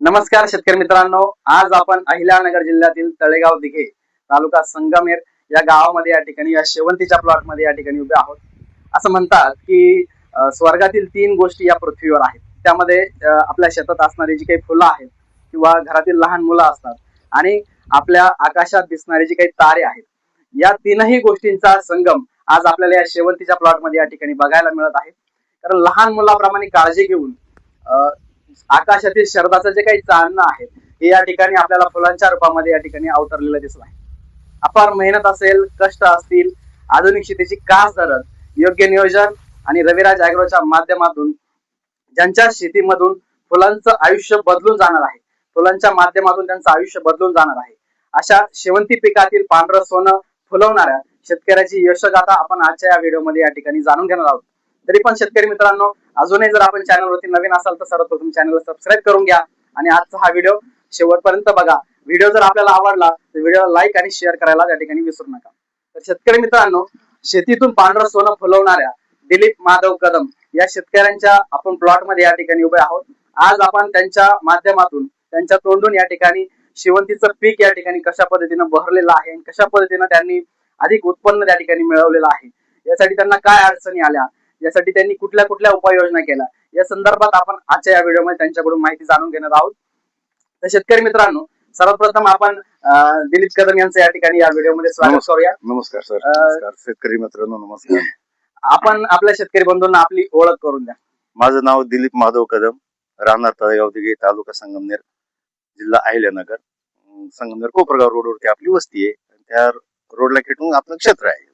नमस्कार शेतकरी मित्रांनो. आज आपण अहिल्यानगर जिल्ह्यातील तळेगाव दिघे तालुका संगमेर या गावामध्ये या ठिकाणी या शेवंतीच्या प्लॉटमध्ये या ठिकाणी उभे आहोत. असं म्हणतात की स्वर्गातील तीन गोष्टी या पृथ्वीवर आहेत. त्यामध्ये आपल्या शेतात असणारी जी काही फुलं आहेत किंवा घरातील लहान मुलं असतात आणि आपल्या आकाशात दिसणारे जे काही तारे आहेत या तीनही गोष्टींचा संगम आज आपल्याला या शेवंतीच्या प्लॉटमध्ये या ठिकाणी बघायला मिळत आहे. कारण लहान मुलाप्रमाणे काळजी घेऊन अं, आकाशातील शरदाचं जे काही चालणं आहे हे या ठिकाणी आपल्याला फुलांच्या रूपामध्ये या ठिकाणी अवतरलेलं दिसत आहे. अपार मेहनत असेल कष्ट असतील आधुनिक शेतीची कास धरत योग्य नियोजन आणि रविराज अॅग्रोच्या माध्यमातून ज्यांच्या शेतीमधून फुलांचं आयुष्य बदलून जाणार आहे फुलांच्या माध्यमातून त्यांचं आयुष्य बदलून जाणार आहे अशा शेवंती पिकातील पांढरं सोनं फुलवणाऱ्या शेतकऱ्याची यशगाथा आपण आजच्या या व्हिडिओमध्ये या ठिकाणी जाणून घेणार आहोत. तरी पण शेतकरी मित्रांनो अजूनही जर आपण चॅनलवरती नवीन असाल तर सर्वप्रथम चॅनलला सबस्क्राईब करून घ्या आणि आजचा हा व्हिडिओ शेवटपर्यंत बघा. व्हिडिओ जर आपल्याला आवडला तर व्हिडिओला लाईक आणि शेअर करायला त्या ठिकाणी विसरू नका. तर शेतकरी मित्रांनो शेतीतून पांढरं सोनं फुलवणाऱ्या दिलीप माधव कदम या शेतकऱ्यांच्या आपण प्लॉटमध्ये या ठिकाणी उभे आहोत. आज आपण त्यांच्या माध्यमातून त्यांच्या तोंडून या ठिकाणी शिवंतीचं पीक या ठिकाणी कशा पद्धतीनं बहरलेलं आहे आणि कशा पद्धतीनं त्यांनी अधिक उत्पन्न त्या ठिकाणी मिळवलेलं आहे. यासाठी त्यांना काय अडचणी आल्या? यासाठी त्यांनी कुठल्या कुठल्या उपाययोजना केल्या? या संदर्भात आपण आजच्या या व्हिडिओमध्ये त्यांच्याकडून माहिती जाणून घेणार आहोत. तर शेतकरी मित्रांनो सर्वप्रथम आपण दिलीप कदम यांचं या ठिकाणी या व्हिडिओमध्ये स्वागत. करूया. नमस्कार सर शेतकरी मित्रांनो नमस्कार. आपण आपल्या शेतकरी बंधूंना आपली ओळख करून द्या. माझं नाव दिलीप माधव कदम राहणार तळेगाव दिघे तालुका संगमनेर जिल्हा अहिल्यानगर. संगमनेर कोपरगाव रोडवरती आपली वस्ती आहे. त्या रोडला खेटून आपलं क्षेत्र आहे.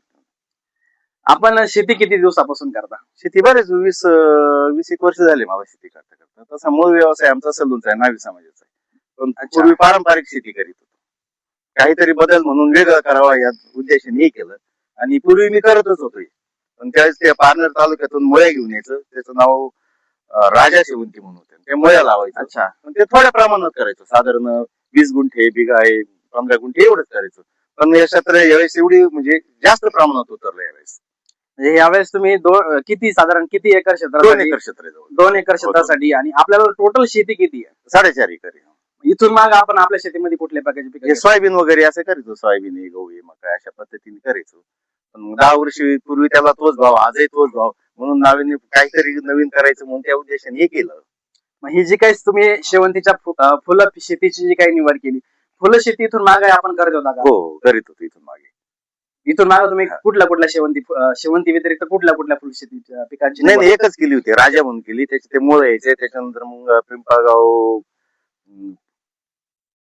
आपण शेती किती दिवसापासून करता? शेती बरेच वीस वीस एक वर्ष झाले मला शेती करता करता. तसा मूळ व्यवसाय आमचा सलूनचा आहे नावी समाजाचा आहे. पण. पूर्वी पारंपरिक शेती करीत होतो. काहीतरी बदल म्हणून वेगळं करावा या उद्देशाने हे केलं. आणि पूर्वी मी करतच होतो. पण त्यावेळेस त्या पारनेर तालुक्यातून मुळ्या घेऊन यायचं. त्याचं नाव राजा शेवंती म्हणून होते. ते मुळ्या लावायचं. अच्छा. पण ते थोड्या प्रमाणात करायचं. साधारण वीस गुंठे बिघा आहे पंधरा गुंठे एवढंच करायचं. पण या क्षेत्र यावेळेस एवढी म्हणजे जास्त प्रमाणात उतरलं यावेळेस. म्हणजे यावेळेस तुम्ही किती साधारण किती एकर दोन क्षेत्रासाठी एकर क्षेत्र आहे जवळ दोन एकर क्षेत्रासाठी आणि आपल्याला टोटल शेती किती आहे? साडेचार एकर आहे. इथून माग आपण आपल्या शेतीमध्ये कुठल्या प्रकारची पिकं हे सोयाबीन वगैरे असं करायचो. सोयाबीन आहे गहू आहे मका अशा पद्धतीने करायचो. पण दहा वर्षी पूर्वी त्याला तोच भाव आजही तोच भाव. म्हणून नवीन काहीतरी नवीन करायचं म्हणून त्या उद्देशाने हे केलं. मग ही जी काही तुम्ही शेवंतीच्या फु- अं, फुलं शेतीची जी काही निवड केली फुलं शेती इथून मागे आपण करत होता का? हो करीत होतो इथून मागे. इथून मागे तुम्ही कुठल्या कुठल्या शेवंती अं, शेवंती व्यतिरिक्त कुठल्या कुठल्या फुल शेतीच्या पिकांची नाही निवड एकच केली होती. राजा म्हणून केली. त्याचे ते मुळ यायचे. त्याच्यानंतर मग पिंपळगाव अं,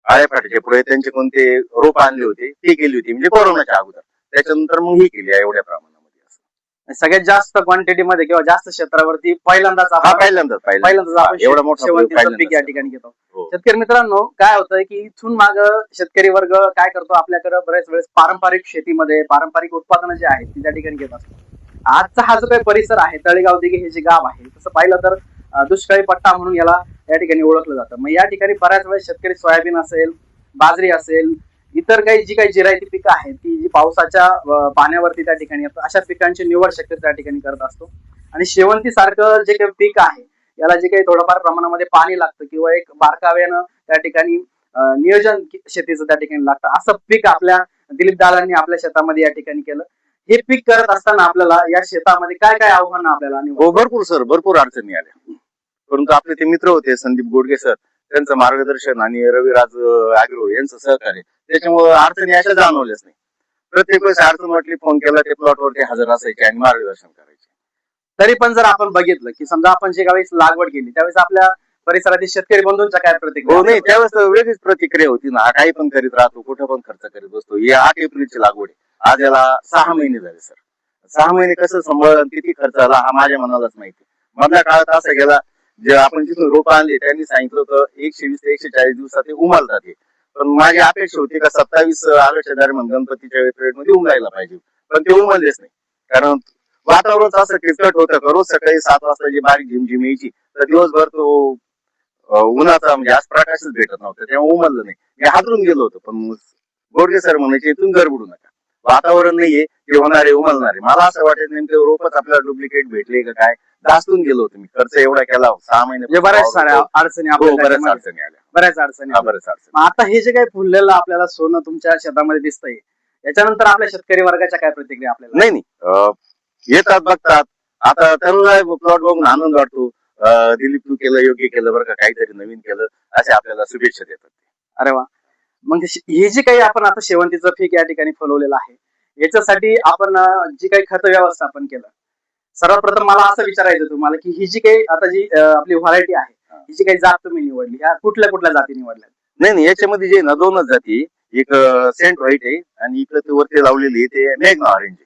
आळेपाटीचे पुढे त्यांचे कोणते रोप आणले होते ते केली होती. म्हणजे कोरोनाच्या अगोदर. त्याच्यानंतर मग ही केली आहे एवढ्या असं सगळ्यात जास्त क्वांटिटी मध्ये किंवा जास्त क्षेत्रावरती पहिल्यांदाच हा आपण पहिल्यांदाच पहिल्यांदाच. पहिल्यांदाच आपण एवढा मोठा शेवंतीचं पहिल्यांदाच पीक या ठिकाणी घेतो. हो. शेतकरी मित्रांनो काय होतंय की इथून माग शेतकरी वर्ग काय करतो? आपल्याकडे बरेच वेळेस पारंपरिक शेतीमध्ये पारंपरिक उत्पादनं जे आहेत ती त्या ठिकाणी घेत असतो. आजचा हा जो काही परिसर आहे तळेगाव दिघे हे जे गाव आहे तसं पाहिलं तर अं, दुष्काळी पट्टा म्हणून याला या ठिकाणी ओळखलं जातं. मग या ठिकाणी बऱ्याच वेळेस शेतकरी सोयाबीन असेल बाजरी असेल इतर काही जी काही जिरायती पिकं आहेत ती जी पावसाच्या पाण्यावरती त्या ठिकाणी अशा पिकांची निवड शक्य त्या ठिकाणी करत असतो. आणि शेवंती सारखं जे काही पीक आहे याला जे काही थोडंफार प्रमाणामध्ये पाणी लागतं किंवा एक बारकाव्यानं त्या ठिकाणी नियोजन शेतीचं त्या ठिकाणी लागतं. असं पीक आपल्या दिलीप दादांनी आपल्या शेतामध्ये या ठिकाणी केलं. हे पीक करत असताना आपल्याला या शेतामध्ये काय काय आव्हानं आपल्याला आणि हो भरपूर सर. भरपूर अडचणी आल्या. परंतु आपले ते मित्र होते संदीप गोडगे सर. त्यांचं मार्गदर्शन आणि रविराज अॅग्रो यांचं सहकार्य त्याच्यामुळे अडचणी अशा जाणवल्याच नाही. प्रत्येक वेळेस अडचण वाटली फोन केला ते प्लॉटवरती हजर असायचे आणि मार्गदर्शन करायचे. तरी पण जर आपण बघितलं की समजा आपण जे वेळेस लागवड केली त्यावेळेस आपल्या परिसरातील शेतकरी बंधूंच्या काय प्रतिक्रिया हो नाही त्यावेळेस वेगळीच प्रतिक्रिया होती ना. काही पण करीत राहतो कुठं पण खर्च करीत बसतो. ही आठ एप्रिलची लागवड आहे. आज याला सहा महिने झाले सर. सहा महिने कसं सांभाळलं किती खर्च आला हा माझ्या मनालाच माहिती मधल्या काळात असं गेला जे आपण जिथून रोप आणले त्यांनी सांगितलं होतं एकशे वीस ते एकशे चाळीस दिवसात ते उमालतात हे. पण माझी अपेक्षा होती का सत्तावीस ऑगस्ट दरम्यान गणपतीच्या पिरियडमध्ये उमलायला पाहिजे. पण ते उमललेच नाही. कारण वातावरण असं किचकट होतं का रोज सकाळी सात वाजता जी बारीक झिमझिम यायची तर दिवसभर तो उन्हाचा म्हणजे आज प्रकाशच भेटत नव्हता. तेव्हा उमललं नाही. मी हातरून गेलो होतो पण गोडगे सर म्हणायचे इथून गडबडू नका. वातावरण नाहीये ते होणारे उमलणारे. मला असं वाटत नेमके रोपच आपल्याला डुप्लिकेट भेटले का काय? दास्तून गेलो होतो मी. खर्च एवढा केला सहा महिने म्हणजे बऱ्याच साऱ्या अडचणी हो बऱ्याच अडचणी आल्या. बऱ्याच अडचणी बऱ्याच अडचणी आता हे जे काही फुललेलं आपल्याला सोनं तुमच्या शेतामध्ये दिसतंय याच्यानंतर आपल्या शेतकरी वर्गाच्या काय प्रतिक्रिया आपल्याला? नाही नाही. येतात बघतात. आता त्यांना प्लॉट बघून आनंद वाटतो. दिलीप तू केलं योग्य केलं बरं का काहीतरी नवीन केलं असे आपल्याला शुभेच्छा देतात अरे वा. मग हे- हे जे काही आपण आता शेवंतीचं पीक या ठिकाणी फुलवलेलं आहे याच्यासाठी आपण जी काही खत व्यवस्थापन केलं. सर्वात प्रथम मला असं विचारायचं तुम्हाला की ही जी काही आता जी आपली व्हरायटी आहे ही. जी काही जात तुम्ही निवडली कुठल्या कुठल्या जाती निवडल्या? नाही नाही याच्यामध्ये जे ना दोनच जाती एक सेंट व्हाईट आहे आणि इकडे ते वरती लावलेली ते मेघना ऑरेंज आहे.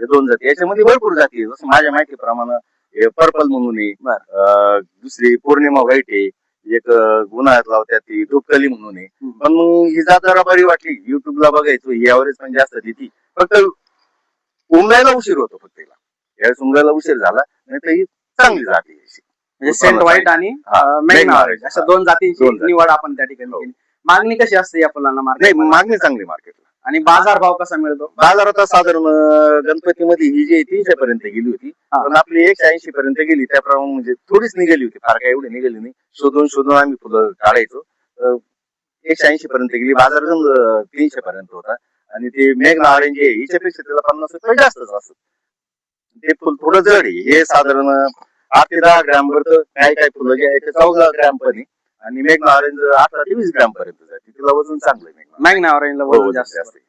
हे दोन जाती. याच्यामध्ये भरपूर जाती जसं माझ्या माहितीप्रमाणे पर्पल म्हणून आहे दुसरी पौर्णिमा व्हाईट आहे एक उन्हाळ्यात लावतात ती धुपकली म्हणून. पण मग ही जात जरा बरी वाटली युट्यूबला बघायचो ही यावरेज पण जास्त देती फक्त उमरायला उशीर होतो फक्त तिला यावेळेस उमरायला उशीर झाला नाही तर ही चांगली जाती. म्हणजे सेंट व्हाईट आणि अशा. दोन जाती. निवड आपण त्या ठिकाणी हो. मागणी कशी असते या फुलांना मार्केट मागणी चांगली मार्केटला आणि बाजार भाव कसा मिळतो? बाजारात साधारण अं, गणपतीमध्ये ही जी तीनशे पर्यंत गेली होती. हा. पण आपली एकशे ऐंशी पर्यंत गेली. त्याप्रमाणे म्हणजे थोडीच निघाली होती. फार काय एवढी निघाली नाही. शोधून शोधून आम्ही फुलं काढायचो. अं, एकशे ऐंशी पर्यंत गेली. बाजार तीनशे पर्यंत होता. आणि ते मेघना ऑरेंज आहे हिच्यापेक्षा त्याला पन्नास रुपये जास्तच असत. ते फुल थोडं जड आहे. हे साधारण आठ ते दहा ग्रॅम वर काही काही फुलं जे आहे ते चौदा ग्रॅम पण आहे. आणि मेघना ऑरेंज अठरा ते वीस ग्रॅम पर्यंत जाते तिला वजन चांगलं आहे मेघना मॅग्ना ऑरेंजला वजन जास्त आहे.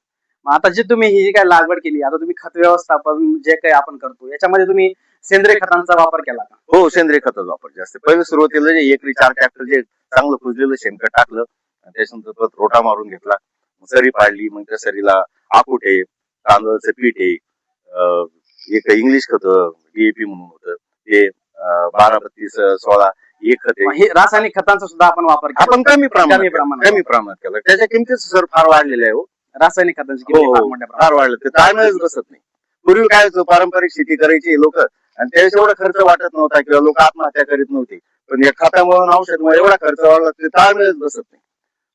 मग आता जे तुम्ही ही जी काही लागवड केली आता तुम्ही खत व्यवस्थापन जे काही आपण करतो याच्यामध्ये तुम्ही सेंद्रिय खतांचा वापर केला का? हो सेंद्रिय खताचा वापर जास्त. पहिले सुरुवातीला जे एकरी चार ट्रॅक्टर जे चांगलं कुजलेलं शेणखत टाकलं आणि त्याच्यानंतर परत रोटा मारून घेतला. सरी पाडली मग त्या सरीला आकुट आहे तांदळाचं पीठ आहे एक इंग्लिश खत डीएपी म्हणून होतं. ते बारा बत्तीस सोळा एक खत आहे हे रासायनिक खतांचा सुद्धा आपण वापर केला. आपण कमी प्रमाणात कमी प्रमाणात. कमी प्रमाणात केलं. त्याच्या किमतीच सर फार वाढलेल्या आहे हो. रासायनिक खतांची हो, किंमत फार हो. मोठ्या प्रमाणात. फार वाढलं. ते ताळमेळच बसत नाही. पूर्वी काय होतं पारंपरिक शेती करायची लोक आणि त्यावेळेस एवढा खर्च वाटत नव्हता किंवा लोक आत्महत्या करीत नव्हते. पण या खतामुळे औषधमुळे एवढा खर्च वाढला ते ताळमेळच बसत नाही.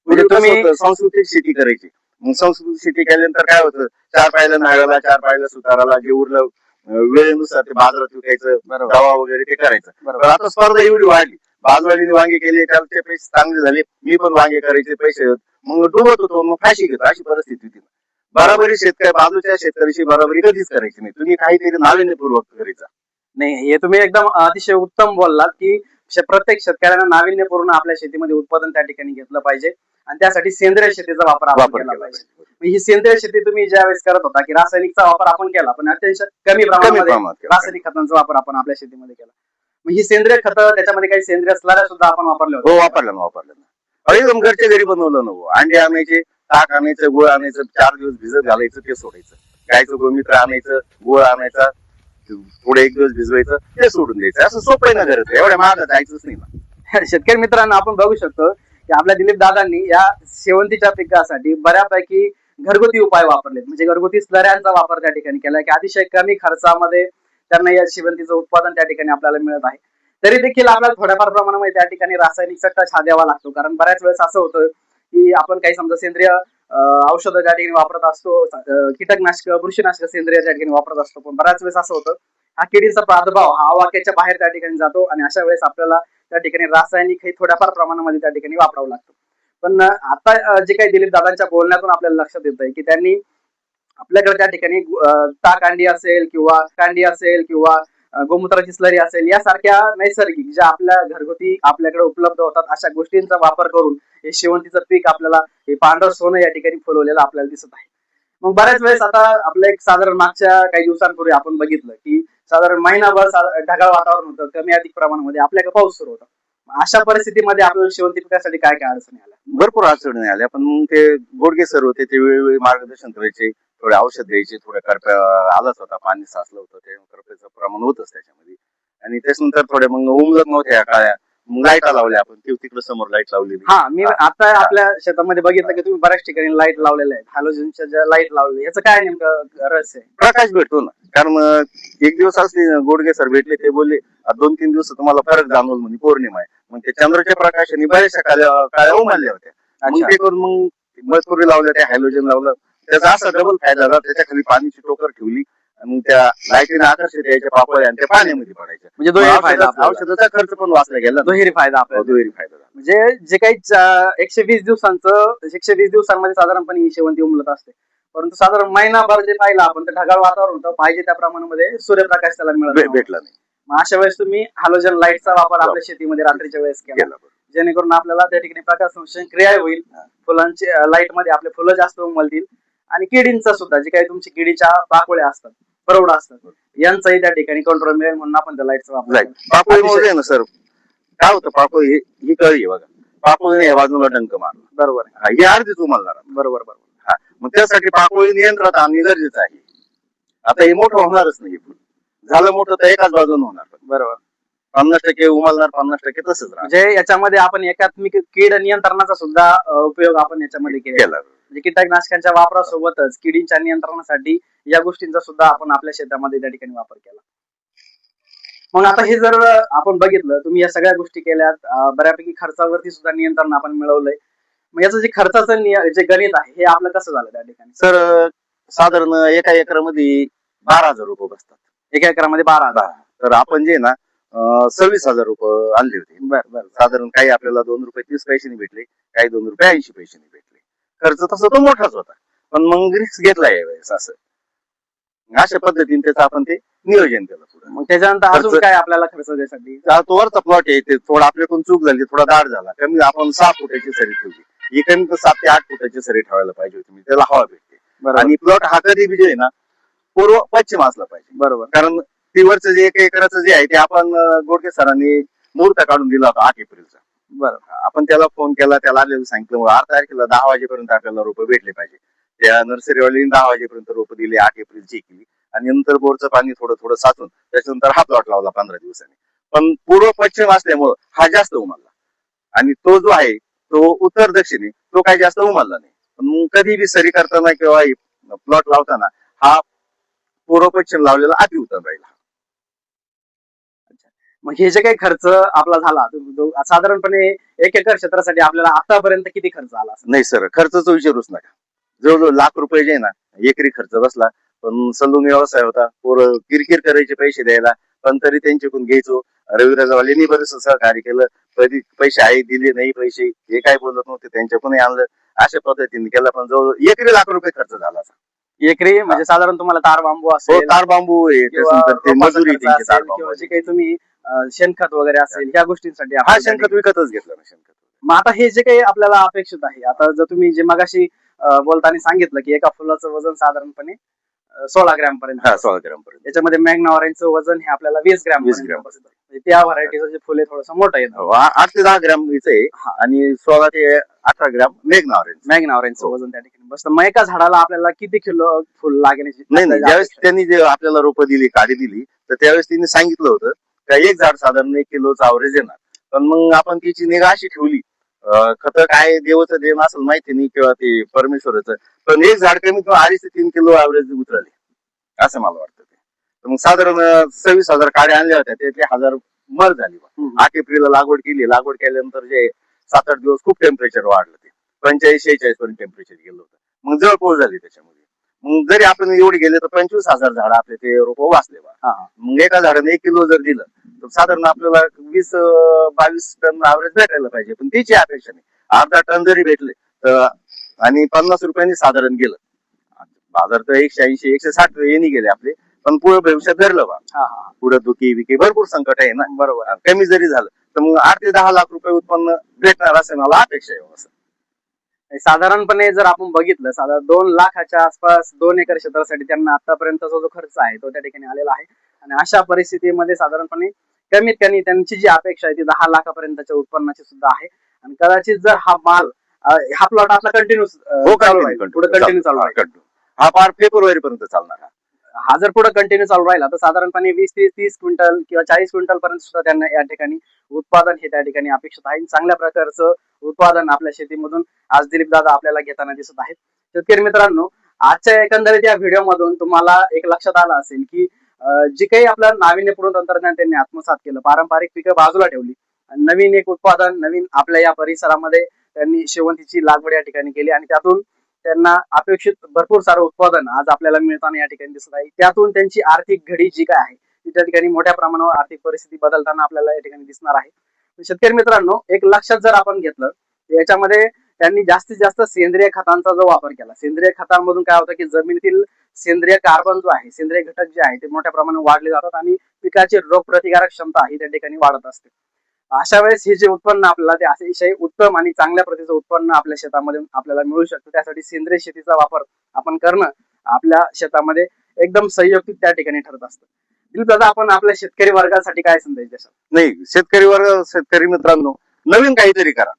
म्हणजे म्हणजे तुम्ही तुम्ही- सांस्कृतिक शेती करायची. मग सांस्कृतिक शेती केल्यानंतर काय होतं? चार पाहिलं नागाला चार पाहिलं सुताराला जे उरलं वेळेनुसार ते बाजारात विकायचं बरोबर. दवा वगैरे ते करायचं. बरोबर. आता स्पर्धा एवढी वाढली. बाजवाडीने वांगे केले त्याचे पैसे चांगले झाले. मी पण वांगे करायचे पैसे मग डुबत होतो मग फाशी घेतो अशी परिस्थिती होती. बराबरी शेतकरी बाजूच्या शेतकऱ्याशी बराबरी कधीच करायची नाही. तुम्ही काहीतरी नाविन्यपूर्वक करायचा. नाही हे तुम्ही एकदम अतिशय उत्तम बोललात की शे- प्रत्येक शेतकऱ्यांना नाविन्यपूर्ण आपल्या शेतीमध्ये उत्पादन त्या ठिकाणी घेतलं पाहिजे. आणि त्यासाठी सेंद्रिय शेतीचा वापर आपण केला पाहिजे. ही सेंद्रिय शेती तुम्ही ज्या वेळेस करत होता की रासायनिकचा वापर आपण केला पण अत्यंत कमी प्रमाणामध्ये. रासायनिक खतांचा वापर आपण आपल्या शेतीमध्ये केला. मग ही सेंद्रिय खत त्याच्यामध्ये काही सेंद्रिय स्लऱ्या सुद्धा आपण वापरले हो वापरलं ना वापरलं ना. एकदम घरच्या घरी बनवलं ना हो. अंडे आणायचे ताक आणायचं गुळ आणायचं चार दिवस भिजत घालायचं ते सोडायचं. गायचं गोमित्र आणायचं गुळ आणायचा पुढे एक दिवस भिजवायचं ते सोडून द्यायचं. असं सोपं ना घराचं एवढ्या महाग जायचंच नाही ना. शेतकरी मित्रांनो आपण बघू शकतो की आपल्या दिलीप दादांनी या शेवंतीच्या पिकासाठी बऱ्यापैकी घरगुती उपाय वापरलेत. म्हणजे घरगुती स्लऱ्यांचा वापर त्या ठिकाणी केला की अतिशय कमी खर्चामध्ये त्यांना या शेवंतीचं उत्पादन त्या ठिकाणी आपल्याला मिळत आहे. तरी देखील आपल्याला थोड्याफार प्रमाणामध्ये त्या ठिकाणी रासायनिक टच हा द्यावा लागतो. कारण बऱ्याच वेळेस असं होतं की आपण काही समजा सेंद्रिय औषधं त्या ठिकाणी वापरत असतो कीटकनाशक बुरशीनाशक सेंद्रिय त्या ठिकाणी वापरत असतो पण बऱ्याच वेळेस असं होतं हा किडीचा प्रादुर्भाव हा आवाक्याच्या बाहेर त्या ठिकाणी जातो आणि अशा वेळेस आपल्याला त्या ठिकाणी रासायनिक हे थोड्याफार प्रमाणामध्ये त्या ठिकाणी वापरावं लागतं. पण आता जे काही दिलीप दादांच्या बोलण्यातून आपल्याला लक्षात येत आहे की त्यांनी आपल्याकडे त्या ठिकाणी ताकांडी असेल किंवा कांडी असेल किंवा गोमूत्राची स्लरी असेल यासारख्या नैसर्गिक ज्या आपल्या घरगुती आपल्याकडे उपलब्ध होतात अशा गोष्टींचा वापर करून हे शेवंतीचं पीक आपल्याला हे पांढर सोनं या ठिकाणी फुलवलेलं आपल्याला दिसत आहे. मग बऱ्याच वेळेस आता आपलं एक साधारण मागच्या काही दिवसांपूर्वी आपण बघितलं की साधारण महिनाभर ढगाळ वातावरण होतं. कमी अधिक प्रमाणामध्ये आपल्याकडे पाऊस सुरू होता. अशा परिस्थितीमध्ये आपल्याला शेवंती पिकासाठी काय काय अडचणी आल्या? भरपूर अडचणी आल्या. पण मग ते गोडगे सर होते ते वेळोवेळी मार्गदर्शन करायचे थोडे औषध द्यायचे थोडे करप्या आलाच होता पाणी साचलं होतं ते करप्याचं प्रमाण होतच त्याच्यामध्ये. आणि त्याच्यानंतर थोडे मग उमलत नव्हत्या या काळ्या लाईटा लावल्या. आपण. तिकडे समोर लाइट लावलेली. हा मी आता आपल्या शेतामध्ये बघितलं की तुम्ही बऱ्याच ठिकाणी लाइट लावलेल्या आहेत. हॅलोजनच्या ज्या लाइट लावलेल्या याचं काय नेमकं रहस्य आहे? प्रकाश भेटतो ना. कारण एक दिवस असले गोडगे सर भेटले ते बोलले "आता दोन तीन दिवस तुम्हाला फरक जाणवल म्हणजे पौर्णिमा आहे. मग ते चंद्राच्या प्रकाशाने बऱ्याचशा काळ्या काळ्या उमलल्या होत्या. अच्छा. ते करून मग मजकुरी लावल्या त्या हॅलोजन लावलं त्याचा असा डबल फायदा झाला त्याच्याखाली पाण्याची टोकर ठेवली. आणि त्या लाईटीने आकर्षित यायच्या पापड्या आणि त्या पाण्यामध्ये पडायच्या म्हणजे दुहेरी फायदा औषधाचा आपल्याला. औषधाचा खर्च पण वाचला गेला दुहेरी फायदा आपल्याला. दुहेरी फायदा झाला. म्हणजे जे काही चा- एकशे वीस दिवसांचं एकशे वीस दिवसांमध्ये साधारणपणे ही शेवंती उमलत असते. परंतु साधारण महिनाभर जे पाहिलं आपण तर ढगाळ वातावरण होतं. पाहिजे त्या प्रमाणामध्ये सूर्यप्रकाश त्याला मिळत भे- नव्हता. भेटला नाही. मग अशा वेळेस तुम्ही हॅलोजन लाईटचा वापर आपल्या शेतीमध्ये रात्रीच्या वेळेस केला. गेला बरोबर. जेणेकरून आपल्याला त्या ठिकाणी प्रकाश संश्लेषण क्रिया होईल फुलांची लाइटमध्ये आपले फुलं जास्त उमलतील. आणि किडींचा सुद्धा जे काही तुमची किडीच्या पाकोळ्या असतात बरोबर असतात. यांचाही त्या ठिकाणी कंट्रोल मिळेल म्हणून आपण त्या लाईटचा वापर जाईल. पापोळीमुळे आहे ना सर काय होतं पापोळी ही- ही कळी आहे बघा. पापोळीने या बाजूला डंक मारला. बरोबर. हा, ही अर्धीच उमलणार बरोबर बरोबर. हा मग त्यासाठी पाकोळी नियंत्रणात आणणे गरजेचं आहे. आता हे मोठं होणारच नाही फुल झालं मोठं तर एकाच बाजूने होणार. बरोबर. पन्नास टक्के उमलणार पन्नास टक्के तसंच राहणार. म्हणजे याच्यामध्ये आपण एकात्मिक कीड नियंत्रणाचा सुद्धा अ, उपयोग आपण याच्यामध्ये केला केला. म्हणजे कीटकनाशकांच्या वापरासोबतच किडींच्या नियंत्रणासाठी या गोष्टींचा सुद्धा आपण आपल्या शेतामध्ये त्या ठिकाणी वापर केला. मग आता हे जर आपण बघितलं तुम्ही या सगळ्या गोष्टी केल्यात बऱ्यापैकी खर्चावरती सुद्धा नियंत्रण आपण मिळवलंय. मग याचं जे खर्चाचं जे गणित आहे हे आपलं कसं झालं त्या ठिकाणी? सर साधारण एका एकरामध्ये बारा हजार रुपये बसतात. एका एकरामध्ये बारा हजार. तर आपण जे ना सव्वीस हजार रुपये आणले होते. बर बर. साधारण काही आपल्याला दोन रुपये तीस पैशाने भेटले काही दोन रुपये ऐंशी पैशाने भेटले. खर्च तसा तो मोठाच होता. पण मग रिस्क घेतला यावेळेस असं. अशा पद्धतीने त्याचं आपण ते नियोजन केलं पुढे. मग त्याच्यानंतर अजून खर्च- काय आपल्याला खर्च द्यासाठी तो वरचा प्लॉट आहे ते थोडा आपल्याकडून चूक झाली थोडा दाट झाला. कमी आपण सहा फुटाची सरी ठेवली. कमी तर सात ते आठ फुटाची सरी ठेवायला पाहिजे होती. म्हणजे त्याला हवा भेटते. आणि प्लॉट हा कधी बी जे आहे ना पूर्व पश्चिम असला पाहिजे. बरोबर. कारण तीवरचं जे एक एकराचं जे आहे ते आपण अं, गोडके सरांनी मुहूर्त काढून दिला होता आठ एप्रिलचा. बरं आपण त्याला फोन केला त्याला आलेलं सांगितलं. मग आठ तारखेला दहा वाजेपर्यंत आपल्याला रोपं भेटले पाहिजे. त्या नर्सरीवाल्यांनी दहा वाजेपर्यंत रोपं दिली आठ एप्रिलची केली. आणि नंतर बोरचं पाणी थोडं थोडं साचून त्याच्यानंतर हा प्लॉट लावला पंधरा दिवसांनी. पण पूर्व पश्चिम असल्यामुळं हा जास्त उमलला. आणि तो जो आहे तो उत्तर दक्षिणी तो काही जास्त उमलला नाही. पण कधी बी सरी करताना किंवा प्लॉट लावताना हा पूर्व पश्चिम लावलेला अति उत्तम राहिला. मग हे जे काही खर्च आपला झाला तो- तो साधारणपणे एक एकर क्षेत्रासाठी आपल्याला आतापर्यंत किती खर्च आला असेल? नाही सर खर्चच विचारूच नका जवळजवळ लाख रुपये जे आहे ना एकरी खर्च बसला पण सलून व्यवसाय होता पोरं किरकिर करायचे पैसे द्यायला पण तरी त्यांच्याकडून घ्यायचो रविराजवाल्यांनी बरेच सहकार्य केलं कधी पैसे आहे दिले नाही पैसे हे काय बोलत नव्हते त्यांच्याकडून आणलं अशा पद्धतीने केला पण जवळ एकरी लाख रुपये खर्च झाला असा. एकरी म्हणजे साधारण तुम्हाला तार बांबू हो असेल तार बांबू आहे किंवा त्याच्यानंतर ते रोपाचा मजुरी खर्च त्यांची तार असेल, बांबू किंवा. जे काही तुम्ही अं, शेणखत वगैरे असेल ह्या गोष्टींसाठी हा शेणखत विकतच घेतलं ना शेणखत मग आता हे जे काही आपल्याला अपेक्षित आहे आता जर तुम्ही जे मगाशी अं, बोलताना सांगितलं की एका फुलाचं वजन साधारणपणे अं, सोळा ग्रॅम पर्यंत हा सोळा ग्राम पर्यंत त्याच्यामध्ये मॅग्ना ऑरेंजचं वजन हे आपल्याला वीस ग्रॅम 20 पर्यंत ग्रॅम. म्हणजे त्या व्हरायटीचं जे फुल थोडंसं मोठं येतं हो, आठ ते दहा ग्राम हिचं आहे. आणि सोळा ते अठरा ग्राम मेघना ऑरेंज मॅग्ना ऑरेंजचं हो. वजन त्या ठिकाणी बसतं मग एका झाडाला आपल्याला किती किलो फुल लागण्याची नाही नाही ज्यावेळेस? त्यांनी जे आपल्याला रोपं दिली काडी दिली तर त्यावेळेस त्यांनी सांगितलं होतं का एक झाड साधारण एक किलोचं अवरेज येणार पण मग आपण तिची निगा अशी ठेवली. खत काय देवाचं देणं असेल माहिती नाही किंवा ते परमेश्वराचं. पण एक झाड कमी किंवा अडीच ते तीन किलो अवरेज उतरले. असं मला वाटतं ते. मग साधारण सव्वीस हजार काड्या आणल्या होत्या. त्यातले हजार मर झाली. आठ एप्रिलला लागवड केली. लागवड केल्यानंतर जे सात आठ दिवस खूप टेम्परेचर वाढलं ते. पंचेचाळीस शेहेचाळीस पर्यंत टेम्परेचर गेलं होतं. मग जवळ पोच झाली त्याच्यामध्ये. मग जरी आपण एवढे गेले तर पंचवीस हजार झाड आपले ते रोप वाचले बा. मग एका झाडाने एक किलो जर दिलं तर साधारण आपल्याला वीस बावीस टन ऍव्हरेज भेटायला पाहिजे. पण त्याची अपेक्षा नाही. अर्धा टन जरी भेटले तर आणि पन्नास रुपयांनी साधारण गेलं. बाजार तर एकशे ऐंशी एकशे साठ येणे गेले आपले पण पुढे भविष्यात धरलं बा. पुढे दुखी विकी भरपूर संकट आहे ना. बरोबर. कमी जरी झालं तर मग आठ ते दहा लाख रुपये उत्पन्न भेटणार असं मला अपेक्षा आहे. असं. साधारणपणे जर आपण बघितलं साधारण दोन लाखाच्या आसपास दोन एकर क्षेत्रासाठी त्यांना आतापर्यंतचा जो खर्च आहे तो त्या ठिकाणी आलेला आहे. आणि अशा परिस्थितीमध्ये साधारणपणे कमीत कमी त्यांची जी अपेक्षा आहे ती दहा लाखापर्यंतच्या उत्पन्नाची सुद्धा आहे. आणि कदाचित जर हा माल हा प्लॉट आपला कंटिन्यू हो चालू पुढे कंटिन्यू चालू राहील. कंटिन्यू हा पार फेब्रुवारी पर्यंत चालणार हा. जर पुढे कंटिन्यू चालू राहिला तर साधारणपणे वीस तीस तीस क्विंटल किंवा चाळीस क्विंटल पर्यंत सुद्धा त्यांना या ठिकाणी उत्पादन हे त्या ठिकाणी अपेक्षित आहे चांगल्या प्रकारचं उत्पादन आपल्या शेतीमधून आज दिलीप दादा आपल्याला घेताना दिसत आहेत शेतकरी मित्रांनो आजच्या एकंदरीत या व्हिडिओ मधून तुम्हाला एक लक्षात आलं असेल की जे काही आपलं नाविन्यपूर्ण तंत्रज्ञान त्यांनी आत्मसात केलं पारंपरिक पिकं बाजूला ठेवली नवीन एक उत्पादन नवीन आपल्या या परिसरामध्ये त्यांनी शेवंतीची लागवड या ठिकाणी केली आणि त्यातून त्यांना अपेक्षित भरपूर सारं उत्पादन आज आपल्याला मिळताना या ठिकाणी दिसत आहे. त्यातून त्यांची आर्थिक घडी जी काय आहे ती त्या ठिकाणी मोठ्या प्रमाणावर आर्थिक परिस्थिती बदलताना आपल्याला या ठिकाणी दिसणार आहे. शेतकरी मित्रांनो एक लक्षात जर आपण घेतलं याच्यामध्ये त्यांनी जास्तीत जास्त सेंद्रिय खतांचा जो वापर केला. सेंद्रिय खतांमधून काय होतं की जमिनीतील सेंद्रिय कार्बन जो आहे सेंद्रिय घटक जे आहे ते मोठ्या प्रमाणात वाढले जातात आणि पिकाची रोग प्रतिकारक क्षमता ही त्या ठिकाणी वाढत असते. अशा वेळेस हे जे उत्पन्न आपल्याला ते अतिशय उत्तम आणि चांगल्या प्रतीचं उत्पन्न आपल्या शेतामध्ये आपल्याला मिळू शकतं. त्यासाठी सेंद्रिय शेतीचा वापर आपण करणं आपल्या शेतामध्ये एकदम संयुक्तिक त्या ठिकाणी ठरत असतं. दादा आपण आपल्या शेतकरी वर्गासाठी काय संदेश द्याल नाही शेतकरी वर्ग शेतकरी मित्रांनो नवीन काहीतरी करा.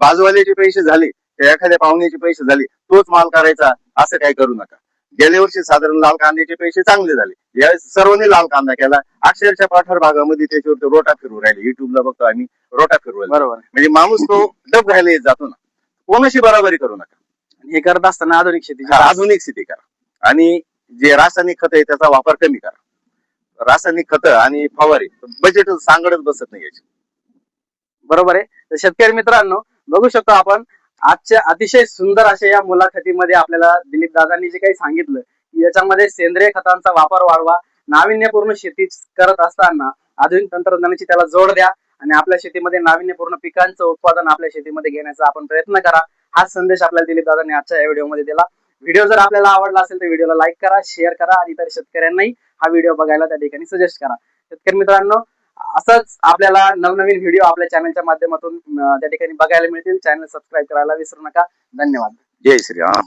बाजूवाल्याचे पैसे झाले एखाद्या पाहुण्याचे पैसे झाले तोच माल करायचा असं काही करू नका. गेल्या वर्षी साधारण लाल कांद्याचे पैसे चांगले झाले. यावेळेस सर्वांनी लाल कांदा केला. अक्षरशः पाठर भागामध्ये त्याच्यावरती रोटा फिरवू राहिले. युट्यूबला बघतो आम्ही रोटा राहिलो. बरोबर. म्हणजे माणूस तो डब घायला येत जातो ना. कोणाशी बराबरी करू नका. हे करत असताना आधुनिक शेती आधुनिक शेती करा. आणि जे रासायनिक खत आहे त्याचा वापर कमी करा. रासायनिक खत आणि फवारे बजेट सांगडच बसत नाही याची. बरोबर आहे. तर शेतकरी मित्रांनो बघू शकतो आपण आजच्या अतिशय सुंदर अशा या मुलाखतीमध्ये आपल्याला दिलीप दादांनी जे काही सांगितलं याच्यामध्ये सेंद्रिय खतांचा वापर वाढवा नाविन्यपूर्ण शेती करत असताना आधुनिक तंत्रज्ञानाची त्याला जोड द्या आणि आपल्या शेतीमध्ये नाविन्यपूर्ण पिकांचं उत्पादन आपल्या शेतीमध्ये घेण्याचा आपण प्रयत्न करा. हा संदेश आपल्याला दिलीप दादांनी आजच्या या व्हिडिओमध्ये दिला. व्हिडिओ जर आपल्याला आवडला असेल तर व्हिडिओला लाईक करा शेअर करा आणि इतर शेतकऱ्यांनाही हा व्हिडिओ बघायला त्या ठिकाणी सजेस्ट करा. शेतकरी मित्रांनो असंच आपल्याला नवनवीन व्हिडिओ आपल्या चॅनलच्या माध्यमातून त्या ठिकाणी बघायला मिळतील. चॅनल सबस्क्राईब करायला विसरू नका. धन्यवाद. जय श्रीराम